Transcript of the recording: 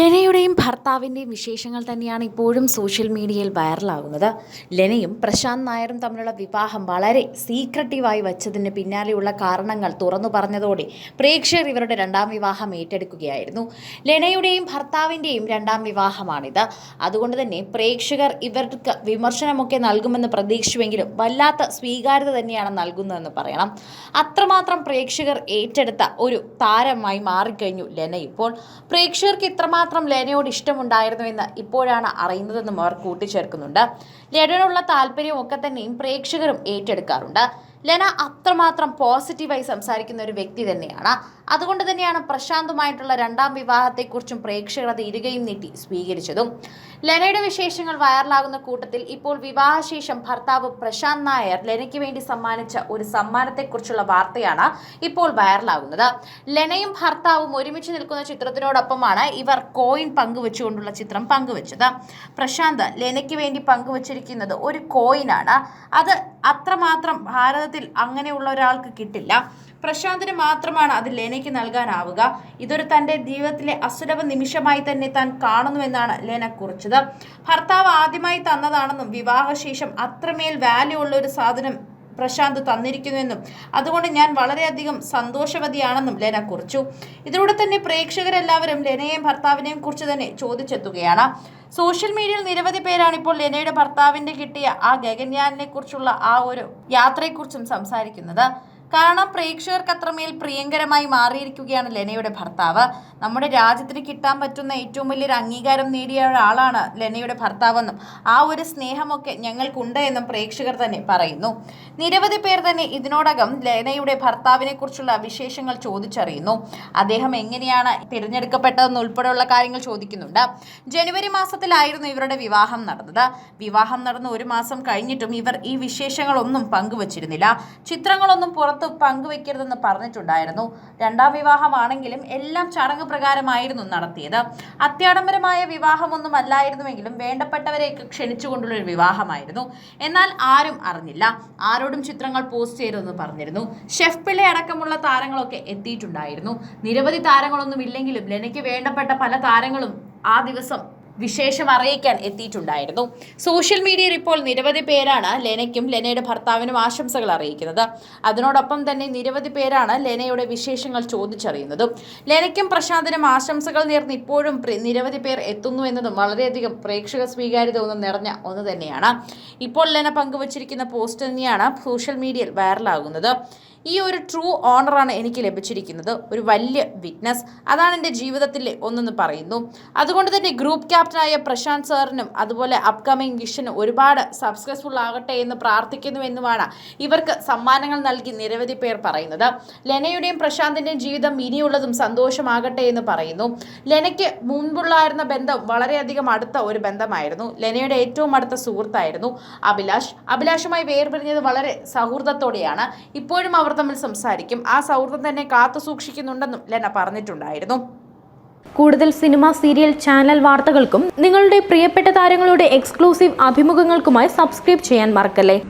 ലെനയുടെയും ഭർത്താവിന്റെയും വിശേഷങ്ങൾ തന്നെയാണ് ഇപ്പോഴും സോഷ്യൽ മീഡിയയിൽ വൈറലാകുന്നത്. ലെനയും പ്രശാന്ത് നായരും തമ്മിലുള്ള വിവാഹം വളരെ സീക്രട്ടീവായി വച്ചതിന് പിന്നാലെയുള്ള കാരണങ്ങൾ തുറന്നു പറഞ്ഞതോടെ പ്രേക്ഷകർ ഇവരുടെ രണ്ടാം വിവാഹം ഏറ്റെടുക്കുകയായിരുന്നു. ലെനയുടെയും ഭർത്താവിന്റെയും രണ്ടാം വിവാഹമാണിത്. അതുകൊണ്ട് തന്നെ പ്രേക്ഷകർ ഇവർക്ക് വിമർശനമൊക്കെ നൽകുമെന്ന് പ്രതീക്ഷിച്ചുവെങ്കിലും വല്ലാത്ത സ്വീകാര്യത തന്നെയാണ് നൽകുന്നതെന്ന് പറയണം. അത്രമാത്രം പ്രേക്ഷകർ ഏറ്റെടുത്ത ഒരു താരമായി മാറിക്കഴിഞ്ഞു ലെന ഇപ്പോൾ. പ്രേക്ഷകർക്ക് ഇത്രമാത്രം ലെനയോട് ഇഷ്ടമുണ്ടായിരുന്നുവെന്ന് ഇപ്പോഴാണ് അറിയുന്നതെന്നും അവർ കൂട്ടിച്ചേർക്കുന്നുണ്ട്. ലേനയോടുള്ള താല്പര്യവും ഒക്കെ തന്നെയും പ്രേക്ഷകരും ഏറ്റെടുക്കാറുണ്ട്. ലെന അത്രമാത്രം പോസിറ്റീവായി സംസാരിക്കുന്ന ഒരു വ്യക്തി തന്നെയാണ്. അതുകൊണ്ട് തന്നെയാണ് പ്രശാന്തുമായിട്ടുള്ള രണ്ടാം വിവാഹത്തെക്കുറിച്ചും പ്രേക്ഷകർ അത് ഇരുകയും നീട്ടി സ്വീകരിച്ചതും. ലെനയുടെ വിശേഷങ്ങൾ വൈറലാകുന്ന കൂട്ടത്തിൽ ഇപ്പോൾ വിവാഹശേഷം ഭർത്താവ് പ്രശാന്ത് നായർ ലെനയ്ക്ക് വേണ്ടി സമ്മാനിച്ച ഒരു സമ്മാനത്തെക്കുറിച്ചുള്ള വാർത്തയാണ് ഇപ്പോൾ വൈറലാകുന്നത്. ലെനയും ഭർത്താവും ഒരുമിച്ച് നിൽക്കുന്ന ചിത്രത്തിനോടൊപ്പമാണ് ഇവർ കോയിൻ പങ്കുവെച്ചുകൊണ്ടുള്ള ചിത്രം പങ്കുവെച്ചത്. പ്രശാന്ത് ലെനയ്ക്ക് വേണ്ടി പങ്കുവച്ചിരിക്കുന്നത് ഒരു കോയിനാണ്. അത് അത്രമാത്രം ഭാരതത്തിൽ അങ്ങനെയുള്ള ഒരാൾക്ക് കിട്ടില്ല. പ്രശാന്തിന് മാത്രമാണ് അത് ലേനയ്ക്ക് നൽകാനാവുക. ഇതൊരു തന്റെ ജീവിതത്തിലെ അസുലഭ നിമിഷമായി തന്നെ താൻ കാണുന്നുവെന്നാണ് ലേന കുറിച്ചത്. ഭർത്താവ് ആദ്യമായി തന്നതാണെന്നും വിവാഹശേഷം അത്രമേൽ വാല്യൂ ഉള്ള ഒരു സാധനം പ്രശാന്ത് തന്നിരിക്കുന്നുവെന്നും അതുകൊണ്ട് ഞാൻ വളരെയധികം സന്തോഷവതിയാണെന്നും ലെന കുറിച്ചു. ഇതിലൂടെ തന്നെ പ്രേക്ഷകരെല്ലാവരും ലെനയെയും ഭർത്താവിനെയും കുറിച്ച് തന്നെ ചോദിച്ചെത്തുകയാണ്. സോഷ്യൽ മീഡിയയിൽ നിരവധി പേരാണ് ഇപ്പോൾ ലെനയുടെ ഭർത്താവിന്റെ കിട്ടിയ ആ ഗഗൻയാനിനെ കുറിച്ചുള്ള ആ ഒരു യാത്രയെക്കുറിച്ചും സംസാരിക്കുന്നത്. കാരണം പ്രേക്ഷകർക്ക് അത്രമേൽ പ്രിയങ്കരമായി മാറിയിരിക്കുകയാണ് ലെനയുടെ ഭർത്താവ്. നമ്മുടെ രാജ്യത്തിന് കിട്ടാൻ പറ്റുന്ന ഏറ്റവും വലിയൊരു അംഗീകാരം നേടിയ ഒരാളാണ് ലെനയുടെ ഭർത്താവെന്നും ആ ഒരു സ്നേഹമൊക്കെ ഞങ്ങൾക്കുണ്ട് എന്നും പ്രേക്ഷകർ തന്നെ പറയുന്നു. നിരവധി പേർ തന്നെ ഇതിനോടകം ലെനയുടെ ഭർത്താവിനെ കുറിച്ചുള്ള വിശേഷങ്ങൾ ചോദിച്ചറിയുന്നു. അദ്ദേഹം എങ്ങനെയാണ് തിരഞ്ഞെടുക്കപ്പെട്ടതെന്ന് ഉൾപ്പെടെയുള്ള കാര്യങ്ങൾ ചോദിക്കുന്നുണ്ട്. ജനുവരി മാസത്തിലായിരുന്നു ഇവരുടെ വിവാഹം നടന്നത്. വിവാഹം നടന്ന് ഒരു മാസം കഴിഞ്ഞിട്ടും ഇവർ ഈ വിശേഷങ്ങളൊന്നും പങ്കുവച്ചിരുന്നില്ല. ചിത്രങ്ങളൊന്നും പുറത്ത് പങ്കുവെക്കരുതെന്ന് പറഞ്ഞിട്ടുണ്ടായിരുന്നു. രണ്ടാം വിവാഹമാണെങ്കിലും എല്ലാം ചടങ്ങ് പ്രകാരമായിരുന്നു നടത്തിയത്. അത്യാഡംബരമായ വിവാഹമൊന്നും അല്ലായിരുന്നുവെങ്കിലും വേണ്ടപ്പെട്ടവരെയൊക്കെ ക്ഷണിച്ചുകൊണ്ടുള്ള ഒരു വിവാഹമായിരുന്നു. എന്നാൽ ആരും അറിഞ്ഞില്ല. ആരോടും ചിത്രങ്ങൾ പോസ്റ്റ് ചെയ്തതെന്ന് പറഞ്ഞിരുന്നു. ഷെഫ് പിള്ളെ അടക്കമുള്ള താരങ്ങളൊക്കെ എത്തിയിട്ടുണ്ടായിരുന്നു. നിരവധി താരങ്ങളൊന്നും ഇല്ലെങ്കിലും ലെനയ്ക്ക് വേണ്ടപ്പെട്ട പല താരങ്ങളും ആ ദിവസം വിശേഷം അറിയിക്കാൻ എത്തിയിട്ടുണ്ടായിരുന്നു. സോഷ്യൽ മീഡിയയിൽ ഇപ്പോൾ നിരവധി പേരാണ് ലെനയ്ക്കും ലെനയുടെ ഭർത്താവിനും ആശംസകൾ അറിയിക്കുന്നത്. അതിനോടൊപ്പം തന്നെ നിരവധി പേരാണ് ലെനയുടെ വിശേഷങ്ങൾ ചോദിച്ചറിയുന്നതും. ലെനയ്ക്കും പ്രശാന്തിനും ആശംസകൾ നേർന്ന് ഇപ്പോഴും നിരവധി പേർ എത്തുന്നു എന്നതും വളരെയധികം പ്രേക്ഷക സ്വീകാര്യത ഒന്നും നിറഞ്ഞ ഒന്ന് തന്നെയാണ്. ഇപ്പോൾ ലെന പങ്കുവച്ചിരിക്കുന്ന പോസ്റ്റ് തന്നെയാണ് സോഷ്യൽ മീഡിയയിൽ വൈറലാകുന്നത്. ഈ ഒരു ട്രൂ ഓണറാണ് എനിക്ക് ലഭിച്ചിരിക്കുന്നത്. ഒരു വലിയ വിറ്റ്നസ് അതാണ് എന്റെ ജീവിതത്തിലെ ഒന്നെന്ന് പറയുന്നു. അതുകൊണ്ട് തന്നെ ഗ്രൂപ്പ് ക്യാപ്റ്റനായ പ്രശാന്ത് സാറിനും അതുപോലെ അപ്കമിങ് വിഷനും ഒരുപാട് സക്സസ്ഫുൾ ആകട്ടെ എന്ന് പ്രാർത്ഥിക്കുന്നു പ്രാർത്ഥിക്കുന്നുവെന്നുമാണ് ഇവർക്ക് സമ്മാനങ്ങൾ നൽകി നിരവധി പേർ പറയുന്നത്. ലെനയുടെയും പ്രശാന്തിന്റെയും ജീവിതം ഇനിയുള്ളതും സന്തോഷമാകട്ടെ എന്ന് പറയുന്നു. ലെനയ്ക്ക് മുൻപുള്ളായിരുന്ന ബന്ധം വളരെയധികം അടുത്ത ഒരു ബന്ധമായിരുന്നു. ലെനയുടെ ഏറ്റവും അടുത്ത സുഹൃത്തായിരുന്നു അഭിലാഷ്. അഭിലാഷുമായി വേർപിരിഞ്ഞത് വളരെ സൗഹൃദത്തോടെയാണ്. ഇപ്പോഴും തമ്മിൽ സംസാരിക്കും. ആ സൗഹൃദം തന്നെ കാത്തു സൂക്ഷിക്കുന്നുണ്ടെന്നും ലെന പറഞ്ഞിട്ടുണ്ടായിരുന്നു. കൂടുതൽ സിനിമ സീരിയൽ ചാനൽ വാർത്തകൾക്കും നിങ്ങളുടെ പ്രിയപ്പെട്ട താരങ്ങളുടെ എക്സ്ക്ലൂസീവ് അഭിമുഖങ്ങൾക്കുമായി സബ്സ്ക്രൈബ് ചെയ്യാൻ മറക്കല്ലേ?